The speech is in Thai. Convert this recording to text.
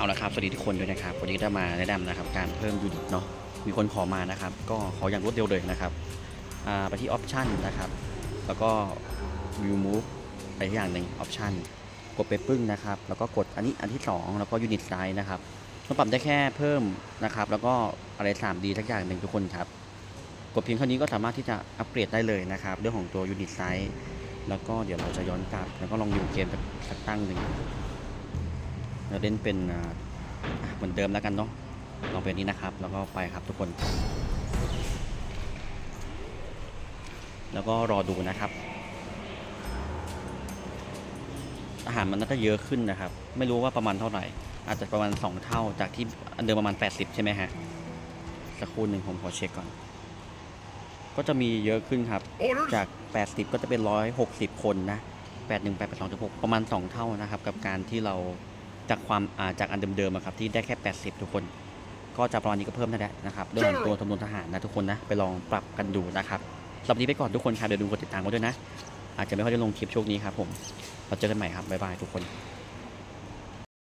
เอาละครับสวัสดีทุกคนด้วยนะครับวันนี้จะมาแนะนำนะครับการเพิ่มยูนิตเนาะมีคนขอมานะครับ ก็ขออย่างรวดเร็วเลยนะครับไปที่ออปชันนะครับ แล้วก็ view move ไปที่อย่างหนึ่งออปชันกดไปปึ้งนะครับ แล้วก็กดอันนี้อันที่ 2 แล้วก็ยูนิตไซส์นะครับมันปรับได้แค่เพิ่มนะครับ แล้วก็อะไร 3D ทักอย่างหนึ่งทุกคนครับ กดเพียงเท่านี้ก็สามารถที่จะอัปเกรดได้เลยนะครับ เรื่องของตัวยูนิตไซส์แล้วก็เดี๋ยวเราจะย้อนกลับ แล้วก็ลองอยู่เกมสักตั้งหนึ่ง เราเล่นเป็นเหมือนเดิมแล้วกันเนาะลองเป็นนี้นะครับ แล้วก็ไปครับทุกคน แล้วก็รอดูนะครับ อาหารมันน่าจะเยอะขึ้นนะครับ ไม่รู้ว่าประมาณเท่าไหร่ อาจจะประมาณ 2 เท่าจากที่อันเดิมประมาณ 80 ใช่ไหมฮะสักครู่หนึ่งผมขอเช็คก่อน ก็จะมีเยอะขึ้นครับ จาก 80 ก็จะเป็น 160 คนนะ 81 82 6ประมาณ 2 เท่านะครับ กับการที่เรา จากความอ่าจากอันเดิมๆอะครับที่ได้แค่ 80 ทุกคน ก็จะประมาณนี้ก็เพิ่มได้แล้วนะครับเรื่องของตัวจำนวนทหารนะทุกคนนะไปลองปรับกันดูนะครับสำหรับวันนี้ไปก่อนทุกคนครับเดี๋ยวดูกดติดตามกันด้วยนะ อาจจะไม่ค่อยได้ลงคลิปช่วงนี้ครับผมเราเจอกันใหม่ครับบ๊ายบายทุกคน